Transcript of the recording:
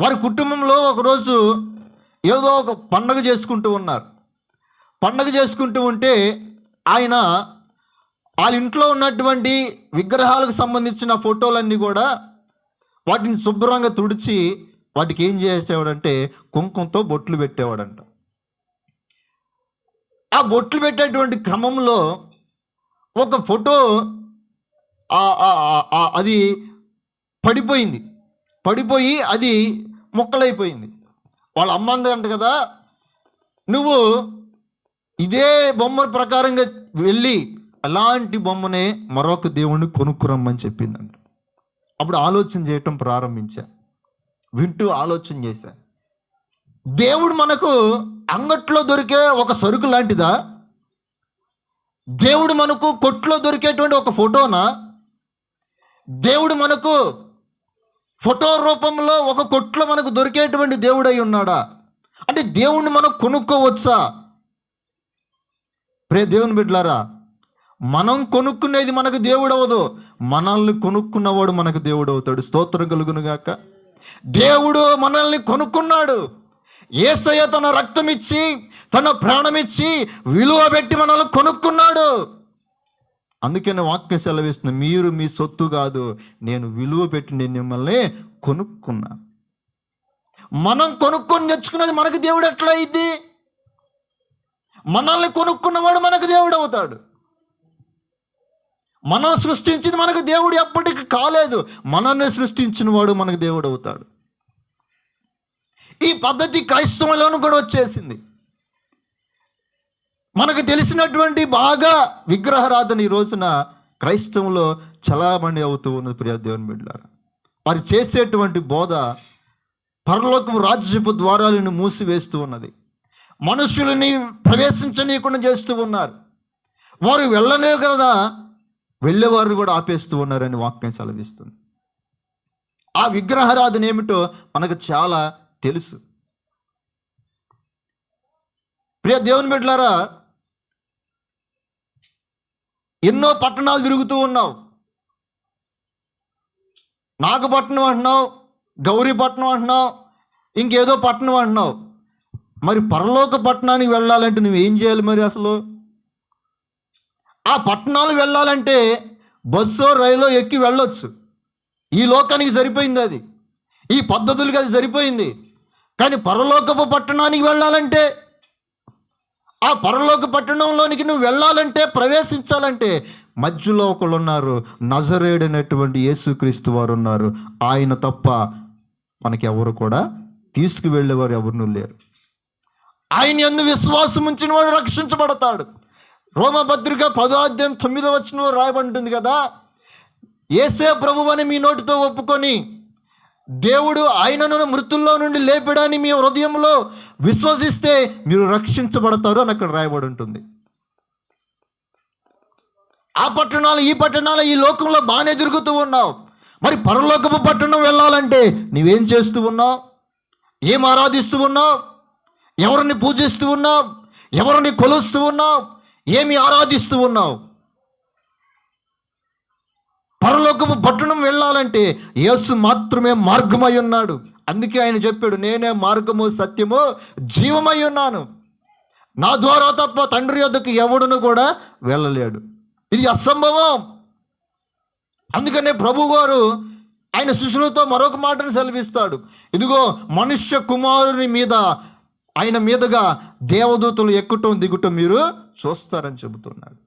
వారి కుటుంబంలో ఒకరోజు ఏదో ఒక పండగ చేసుకుంటూ ఉన్నారు. పండగ చేసుకుంటూ ఉంటే ఆయన వాళ్ళ ఇంట్లో ఉన్నటువంటి విగ్రహాలకు సంబంధించిన ఫోటోలన్నీ కూడా వాటిని శుభ్రంగా తుడిచి వాటికి ఏం చేసేవాడంటే కుంకుమతో బొట్లు పెట్టేవాడంట. ఆ బొట్లు పెట్టేటువంటి క్రమంలో ఒక ఫోటో అది పడిపోయింది. పడిపోయి అది ముక్కలైపోయింది. వాళ్ళ అమ్మ అందంట కదా నువ్వు ఇదే బొమ్మ ప్రకారంగా వెళ్ళి అలాంటి బొమ్మనే మరొక దేవుణ్ణి కొనుక్కురమ్మని చెప్పిందంట. అప్పుడు ఆలోచన చేయటం ప్రారంభించా. వింటూ ఆలోచన చేశా. దేవుడు మనకు అంగట్లో దొరికే ఒక సరుకు లాంటిదా? దేవుడు మనకు కొట్లో దొరికేటువంటి ఒక ఫోటోనా? దేవుడు మనకు ఫోటో రూపంలో ఒక కొట్లో మనకు దొరికేటువంటి దేవుడై ఉన్నాడా? అంటే దేవుణ్ణి మనం కొనుక్కోవచ్చా? ప్రే దేవుని బిడ్డలారా మనం కొనుక్కునేది మనకు దేవుడు అవ్వదు మనల్ని కొనుక్కున్నవాడు మనకు దేవుడు అవుతాడు స్తోత్రం కలుగును గాక దేవుడు మనల్ని కొనుక్కున్నాడు. ఏసయ్య తన రక్తం ఇచ్చి తన ప్రాణం ఇచ్చి విలువ పెట్టి మనల్ని కొనుక్కున్నాడు. అందుకని వాక్య సెలవిస్తుంది మీరు మీ సొత్తు కాదు నేను విలువ పెట్టి నేను మిమ్మల్ని కొనుక్కున్నా. మనం కొనుక్కొని తెచ్చుకున్నది మనకు దేవుడు ఎట్లా అయింది మనల్ని కొనుక్కున్నవాడు మనకు దేవుడు అవుతాడు. మనం సృష్టించింది మనకు దేవుడు ఎప్పటికీ కాలేదు మనల్ని సృష్టించిన వాడు మనకు దేవుడు అవుతాడు. ఈ పద్ధతి క్రైస్తవంలోనూ కూడా వచ్చేసింది. మనకు తెలిసినటువంటి బాగా విగ్రహారాధన ఈ రోజున క్రైస్తవంలో చలామణి అవుతూ ఉన్నది ప్రియ దేవుని బిడ్డారు వారు చేసేటువంటి బోధ పరలోకం రాజ్యపు ద్వారాలను మూసివేస్తూ ఉన్నది. మనుషులని ప్రవేశించనీయకుండా చేస్తూ ఉన్నారు. వారు వెళ్ళనే కదా వెళ్ళేవారు కూడా ఆపేస్తూ ఉన్నారని వాక్యం సెలవిస్తుంది. ఆ విగ్రహారాధన ఏమిటో మనకు చాలా తెలుసు. ప్రియ దేవుని బిడ్డలారా ఎన్నో పట్టణాలు తిరుగుతూ ఉన్నావు నాగపట్నం అంటున్నావు గౌరీపట్నం అంటున్నావు ఇంకేదో పట్టణం అంటున్నావు మరి పరలోక పట్టణానికి వెళ్ళాలంటే నువ్వేం చేయాలి మరి అసలు? ఆ పట్టణాలు వెళ్ళాలంటే బస్సో రైలో ఎక్కి వెళ్ళొచ్చు. ఈ లోకానికి సరిపోయింది అది. ఈ పద్ధతులకి అది సరిపోయింది. కానీ పరలోకపు పట్టణానికి వెళ్ళాలంటే ఆ పరలోక పట్టణంలోనికి నువ్వు వెళ్ళాలంటే ప్రవేశించాలంటే మధ్యలో ఒకళ్ళు ఉన్నారు నజరేడైనటువంటి యేసుక్రీస్తు వారు ఉన్నారు ఆయన తప్ప మనకి ఎవరు కూడా తీసుకువెళ్ళేవారు ఎవరు లేరు. ఆయన ఎందు విశ్వాసం ఉంచిన వాడు రక్షించబడతాడు. రోమభద్రిక పదో అధ్యాయం తొమ్మిదో వచ్చిన రాయబడింది కదా ఏసే ప్రభు అని మీ నోటితో ఒప్పుకొని దేవుడు ఆయనను మృతుల్లో నుండి లేపడాన్ని మీ హృదయంలో విశ్వసిస్తే మీరు రక్షించబడతారు అని అక్కడ రాయబడి ఉంటుంది. ఆ పట్టణాలు ఈ పట్టణాలు ఈ లోకంలో బాగానే తిరుగుతూ ఉన్నావు. మరి పరలోకపు పట్టణం వెళ్ళాలంటే నీవేం చేస్తూ ఉన్నావు? ఏం ఆరాధిస్తూ ఉన్నావు? ఎవరిని పూజిస్తూ ఉన్నావు? ఎవరిని కొలుస్తూ ఉన్నావు? ఏమి ఆరాధిస్తూ ఉన్నావు? పరలోకపు పట్టణం వెళ్ళాలంటే యేసు మాత్రమే మార్గమై ఉన్నాడు. అందుకే ఆయన చెప్పాడు నేనే మార్గము సత్యము జీవమై ఉన్నాను. నా ద్వారా తప్ప తండ్రి యొద్దకు ఎవడును కూడా వెళ్ళలేడు. ఇది అసంభవం. అందుకనే ప్రభు గారు ఆయన శిష్యులతో మరొక మాటను సెలవిస్తాడు. ఇదిగో మనుష్య కుమారుని మీద ఆయన మీదుగా దేవదూతలు ఎక్కుటం దిగుటం మీరు చూస్తారని చెబుతున్నాడు.